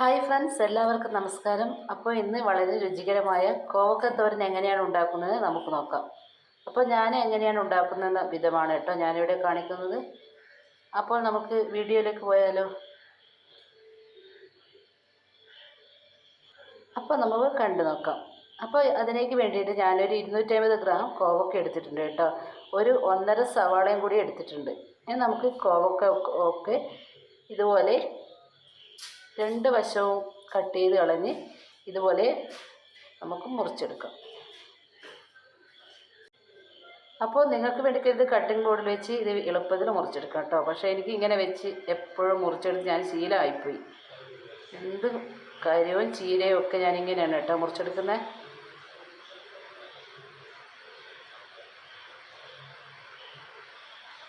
Hi friends എല്ലാവർക്കും നമസ്കാരം. അപ്പോൾ ഇന്ന് വളരെ രുചികരമായ കോവക്ക തോരൻ എങ്ങനെയാണ് ഉണ്ടാക്കുന്നത് നമുക്ക് നോക്കാം. അപ്പോൾ ഞാൻ എങ്ങനെയാണ് ഉണ്ടാക്കുന്ന വിധമാണ് കേട്ടോ ഞാനിവിടെ കാണിക്കുന്നത്. അപ്പോൾ നമുക്ക് വീഡിയോയിലേക്ക് പോയാലോ? അപ്പോൾ നമുക്ക് കണ്ടു നോക്കാം. അപ്പോൾ അതിലേക്ക് വേണ്ടിയിട്ട് ഞാനൊരു ഇരുന്നൂറ്റമ്പത് ഗ്രാം കോവക്ക എടുത്തിട്ടുണ്ട് കേട്ടോ. ഒരു ഒന്നര സവാളയും കൂടി എടുത്തിട്ടുണ്ട്. ഇനി നമുക്ക് കോവക്ക ഒക്കെ ഇതുപോലെ രണ്ട് വശവും കട്ട് ചെയ്ത് കളഞ്ഞ് ഇതുപോലെ നമുക്ക് മുറിച്ചെടുക്കാം. അപ്പോൾ നിങ്ങൾക്ക് വേണ്ടി ഇത് കട്ടിംഗ് ബോർഡിൽ വെച്ച് ഇത് എളുപ്പത്തിൽ മുറിച്ചെടുക്കാം കേട്ടോ. പക്ഷേ എനിക്ക് ഇങ്ങനെ വെച്ച് എപ്പോഴും മുറിച്ചെടുത്ത് ഞാൻ ശീലമായിപ്പോയി. എന്ത് കാര്യവും ചീരയും ഒക്കെ ഞാൻ ഇങ്ങനെയാണ് കേട്ടോ മുറിച്ചെടുക്കുന്നത്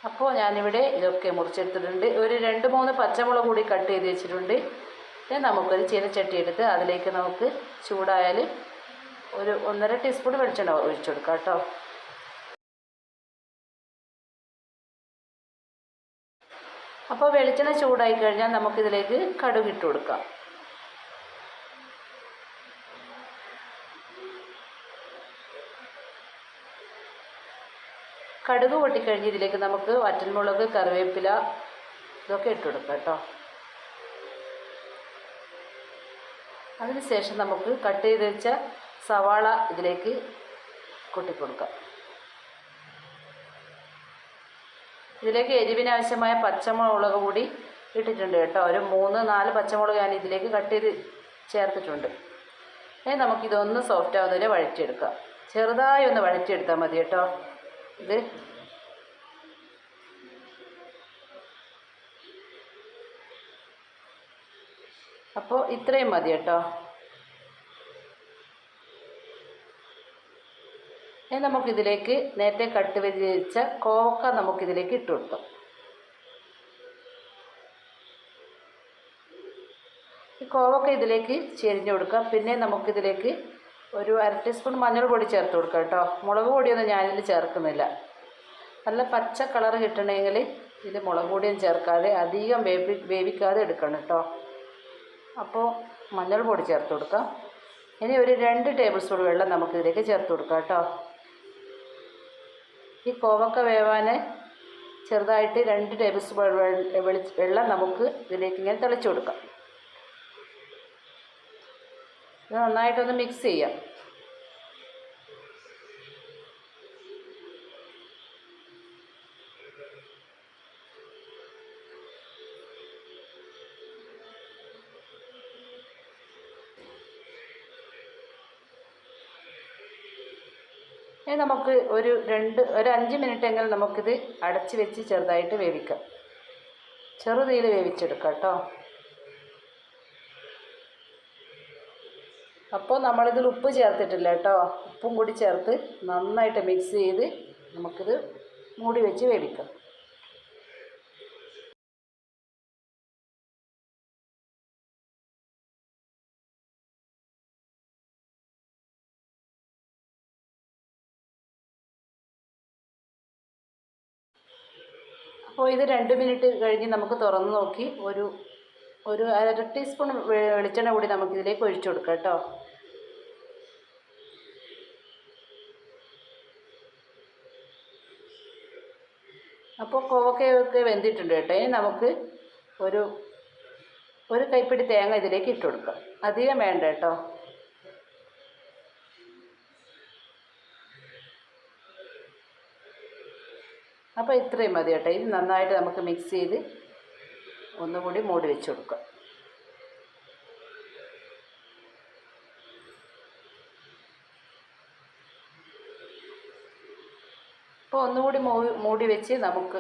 അപ്പോൾ ഞാനിവിടെ ഇതൊക്കെ മുറിച്ചെടുത്തിട്ടുണ്ട്. ഒരു രണ്ട് മൂന്ന് പച്ചമുളക് കൂടി കട്ട് ചെയ്ത് വെച്ചിട്ടുണ്ട്. നമുക്കൊരു ചീനച്ചട്ടി എടുത്ത് അതിലേക്ക് നമുക്ക് ചൂടായാൽ ഒരു ഒന്നര ടീസ്പൂൺ വെളിച്ചെണ്ണ ഒഴിച്ചു കൊടുക്കാം കേട്ടോ. അപ്പോൾ വെളിച്ചെണ്ണ ചൂടായി കഴിഞ്ഞാൽ നമുക്കിതിലേക്ക് കടുക് ഇട്ട് കൊടുക്കാം. കടുക് പൊട്ടിക്കഴിഞ്ഞ് ഇതിലേക്ക് നമുക്ക് വറ്റൽമുളക് കറിവേപ്പില ഇതൊക്കെ ഇട്ട് കൊടുക്കാം കേട്ടോ. അതിനുശേഷം നമുക്ക് കട്ട് ചെയ്ത് വെച്ച സവാള ഇതിലേക്ക് കൊട്ടിക്കൊടുക്കാം. ഇതിലേക്ക് എരിവിനാവശ്യമായ പച്ചമുളക് കൂടി ഇട്ടിട്ടുണ്ട് കേട്ടോ. ഒരു മൂന്ന് നാല് പച്ചമുളക് ഞാൻ ഇതിലേക്ക് കട്ട് ചെയ്ത് ചേർത്തിട്ടുണ്ട്. ഇനി നമുക്കിതൊന്ന് സോഫ്റ്റ് ആവുന്നതിന് വഴറ്റിയെടുക്കാം. ചെറുതായി ഒന്ന് വഴറ്റിയെടുത്താൽ മതി കേട്ടോ. ഇത് അപ്പോൾ ഇത്രയും മതി കേട്ടോ. ഇനി നമുക്കിതിലേക്ക് നേരത്തെ കട്ട് വെച്ച കോവക്ക നമുക്കിതിലേക്ക് ഇട്ട് കൊടുക്കാം ഈ കോവക്ക ഇതിലേക്ക് ചെരിഞ്ഞു കൊടുക്കാം പിന്നെ നമുക്കിതിലേക്ക് ഒരു അര ടീസ്പൂൺ മഞ്ഞൾ പൊടി ചേർത്ത് കൊടുക്കാം കേട്ടോ. മുളക് പൊടിയൊന്നും ഞാനിതിൽ ചേർക്കുന്നില്ല. നല്ല പച്ച കളർ കിട്ടണമെങ്കിൽ ഇതിൽ മുളക് പൊടിയും ചേർക്കാതെ അധികം വേവി വേവിക്കാതെ എടുക്കണം കേട്ടോ. അപ്പോൾ മഞ്ഞൾ പൊടി ചേർത്ത് കൊടുക്കാം. ഇനി ഒരു രണ്ട് ടേബിൾ സ്പൂൺ വെള്ളം നമുക്ക് ഇതിലേക്ക് ചേർത്ത് കൊടുക്കാം കേട്ടോ. ഈ കോവക്ക വേവാൻ ചെറുതായിട്ട് രണ്ട് ടേബിൾ സ്പൂൺ വെള്ളം നമുക്ക് ഇതിലേക്ക് ഇങ്ങനെ തിളച്ച് കൊടുക്കാം. ഇത് നന്നായിട്ടൊന്ന് മിക്സ് ചെയ്യാം. ഇനി നമുക്ക് ഒരു രണ്ട് ഒരു അഞ്ച് മിനിറ്റ് എങ്കിലും നമുക്കിത് അടച്ച് വെച്ച് ചെറുതായിട്ട് വേവിക്കാം. ചെറുതീയിൽ വേവിച്ചെടുക്കാം കേട്ടോ. അപ്പോൾ നമ്മളിതിൽ ഉപ്പ് ചേർത്തിട്ടില്ല കേട്ടോ. ഉപ്പും കൂടി ചേർത്ത് നന്നായിട്ട് മിക്സ് ചെയ്ത് നമുക്കിത് മൂടി വെച്ച് വേവിക്കാം. അപ്പോൾ ഇത് രണ്ട് മിനിറ്റ് കഴിഞ്ഞ് നമുക്ക് തുറന്ന് നോക്കി. ഒരു ഒരു അര ടീസ്പൂൺ വെളിച്ചെണ്ണ കൂടി നമുക്കിതിലേക്ക് ഒഴിച്ചു കൊടുക്കാം കേട്ടോ. അപ്പോൾ കോവക്കയൊക്കെ വെന്തിട്ടുണ്ട് കേട്ടോ. ഇനി നമുക്ക് ഒരു ഒരു കൈപ്പിടി തേങ്ങ ഇതിലേക്ക് ഇട്ട് കൊടുക്കാം. അധികം വേണ്ട കേട്ടോ. അപ്പോൾ ഇത്രയും മതി കേട്ടോ. ഇത് നന്നായിട്ട് നമുക്ക് മിക്സ് ചെയ്ത് ഒന്നുകൂടി മൂടി വെച്ച് കൊടുക്കാം അപ്പോൾ ഒന്നുകൂടി മൂടി വെച്ച് നമുക്ക്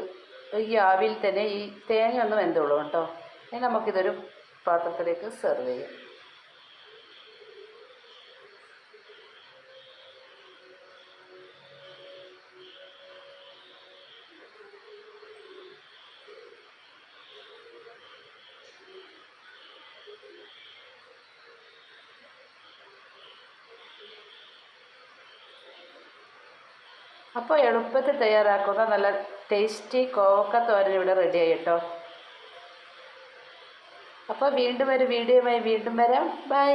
ഈ ആവിയിൽ തന്നെ ഈ തേങ്ങ ഒന്ന് വെന്തോളൂ കേട്ടോ. ഇനി നമുക്കിതൊരു പാത്രത്തിലേക്ക് സെർവ് ചെയ്യാം. അപ്പോൾ എളുപ്പത്തിൽ തയ്യാറാക്കുന്ന നല്ല ടേസ്റ്റി കോവക്ക തോരൻ ഇവിടെ റെഡി ആയിട്ടോ. അപ്പോൾ വീണ്ടും ഒരു വീഡിയോയുമായി വീണ്ടും വരാം. ബൈ